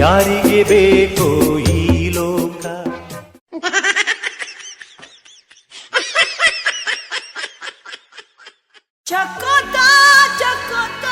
ಯಾರಿಗೆ ಬೇಕು ಈ ಲೋಕ ಚಕೋತ ಚಕೋತ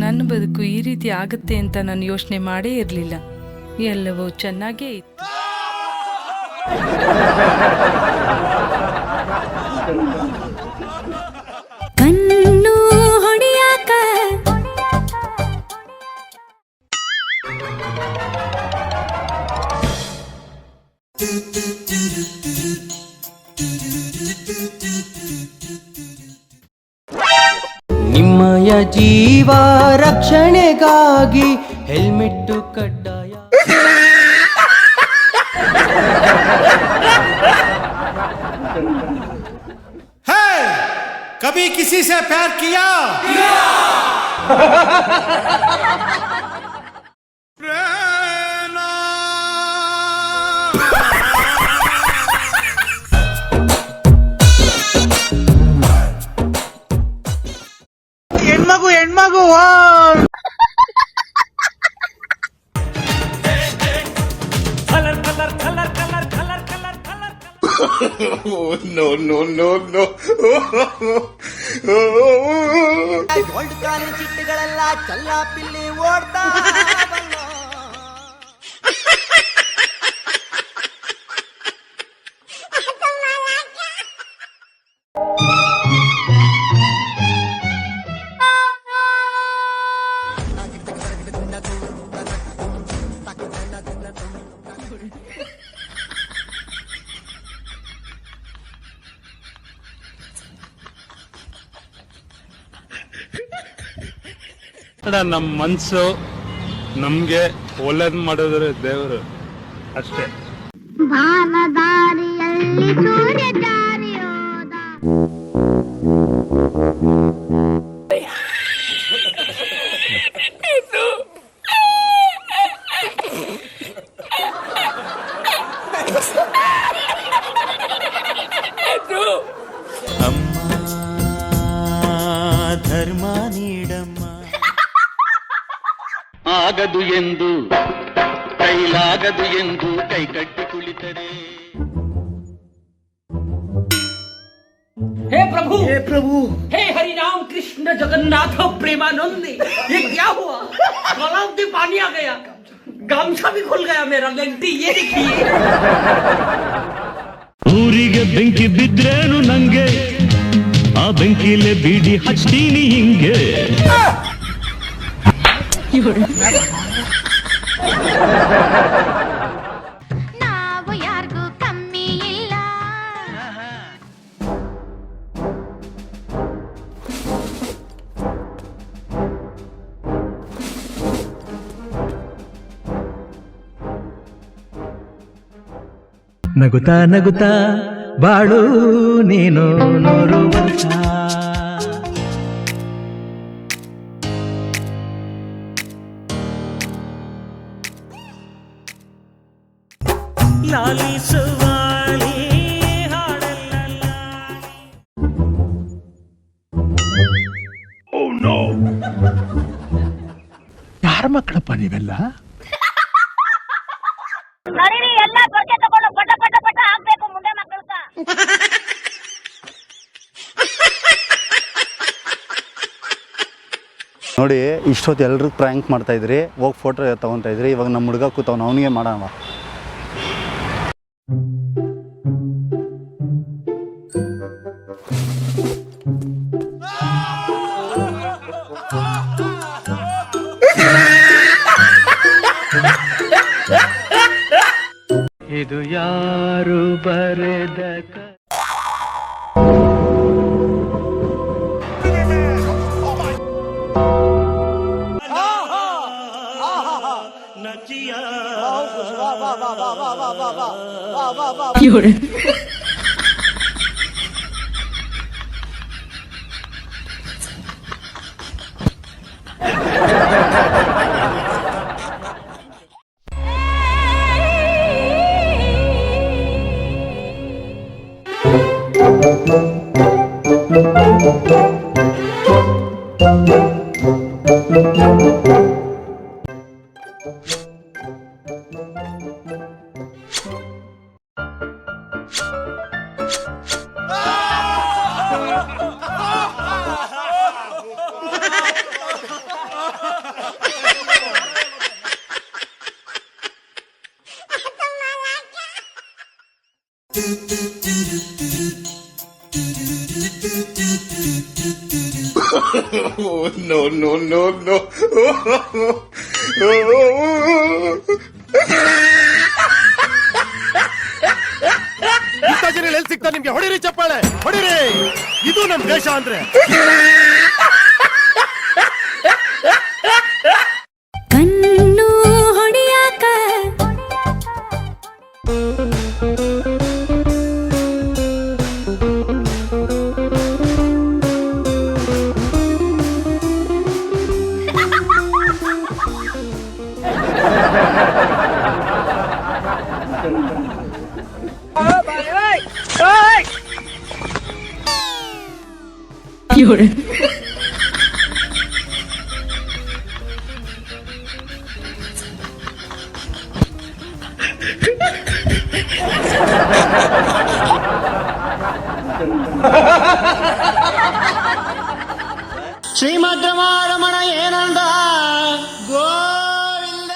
ನನ್ನ ಬದುಕು ಈ ರೀತಿ ಆಗುತ್ತೆ ಅಂತ ನಾನು ಯೋಚನೆ ಮಾಡೇ ಇರಲಿಲ್ಲ. ಎಲ್ಲವೂ ಚೆನ್ನಾಗೇ ಇತ್ತು. ಹೊಡಿಯಾಕ ನಿಮ್ಮಯ ಜೀವ ರಕ್ಷಣೆಗಾಗಿ ಹೆಲ್ಮೆಟ್ಟು ಕಡ್ಡಾಯ कभी किसी से प्यार किया ಹೆಣ್ಮಗು ಹೆಣ್ಮಗು ಗೋಲ್ಡ್ ಕಾಲಿನ ಚಿಟ್ಟೆಗಳೆಲ್ಲ ಚಲ್ಲ ಪಿಲ್ಲಿ ಓಡ್ತಾ ನಮ್ಮ ಮನಸ್ಸು ನಮಗೆ ಒಳ್ಳೇದು ಮಾಡಿದ್ರೆ ದೇವರು ಅಷ್ಟೇ. ಅಮ್ಮ ಧರ್ಮ ನೀಡಮ್ಮ. ಆಗದು ಎಂದು ಕೈಲಾಗದು ಎಂದು ಕೈ ಕಟ್ಟಿ ಕುಳಿತರೆ हे प्रभु हे प्रभु हे हरि राम कृष्ण जगन्नाथ प्रेमानंद ये क्या हुआ तालाब में पानी आ गया गामछा भी खुल गया मेरा लेंटी ये देखिए ಊರಿಗೆ ಬೆಂಕಿ ಬಿದ್ರೇನು ನಂಗೆ ಆ ಬೆಂಕಿಲೆ ಬೀಡಿ ಹಚ್ತೀನಿ ಹಿಂಗೆ ನಾವು ಯಾರಿಗೂ ಕಮ್ಮಿ ಇಲ್ಲ. ನಗುತ್ತಾ ನಗುತ್ತಾ ಬಾಳು ನೀನು ನೂರು ಯಾರ ಮಕ್ಕಳಪ್ಪ ನೀವೆಲ್ಲ? ನೋಡಿ ಇಷ್ಟೊತ್ತು ಎಲ್ರಿಗೂ ಪ್ರ್ಯಾಂಕ್ ಮಾಡ್ತಾ ಇದ್ರಿ ಹೋಗಿ ಫೋಟೋ ತಗೊಂತ ಇದ್ರಿ ಇವಾಗ ನಮ್ಮ ಹುಡುಗ ಕೂತವ್ನು ಅವನಿಗೆ ಮಾಡೋಣ. 有人。ಎಲ್ಲಿ ಸಿಗ್ತಾ ನಿಮ್ಗೆ ಹೊಡಿರಿ ಚಪ್ಪಾಳೆ ಹೊಡಿರಿ ಇದು ನಮ್ ದೇಶ ಅಂದ್ರೆ ಕಣ್ಣು ಹೊಡಿಯಾಕ ಶ್ರೀಮದ್ ರಮಣ ಏನಂದ ಗೋವಿಂದ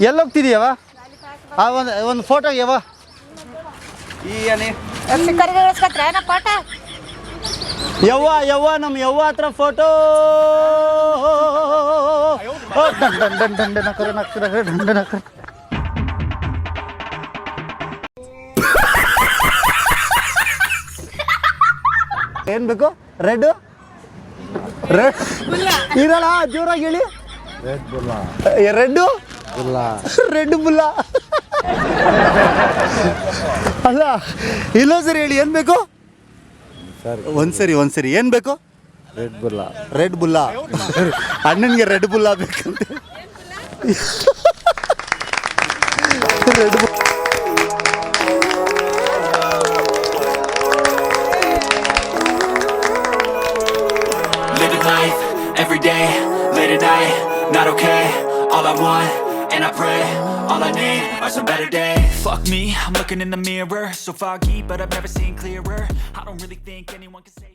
ಎಲ್ಲೋಗ್ತಿದೀಯವ ಆ ಒಂದು ಒಂದು ಫೋಟೋ ಯಾವ ಯವ್ವ? ಯವ್ವ ನಮ್ಮ ಯವ್ವ ಹತ್ರ ಫೋಟೋ ಏನ್ ಬೇಕು? ರೆಡ್ ರೆಡ್ ಇರಲ್ಲ ಜೋರಾಗಿ ಹೇಳಿ. ರೆಡ್ ರೆಡ್ ಬುಲ್ಲ. ಅಲ್ಲ ಇಲ್ಲ ಸರಿ ಹೇಳಿ ಏನ್ ಬೇಕು? ಒಂದ್ಸರಿ ಒಂದ್ಸರಿ. ಏನ್ ಬೇಕು? ರೆಡ್ ಬುಲ್ಲ ರೆಡ್ ಬುಲ್ಲ ಅಣ್ಣನಿಗೆ ರೆಡ್ ಬುಲ್ಲ ಬೇಕಂತೆ red Living life every day, late at night, not okay. All I want, and I pray, all I need are some better days. Fuck me, I'm looking in the mirror, so foggy, but I've never seen clearer. I don't really think anyone can save.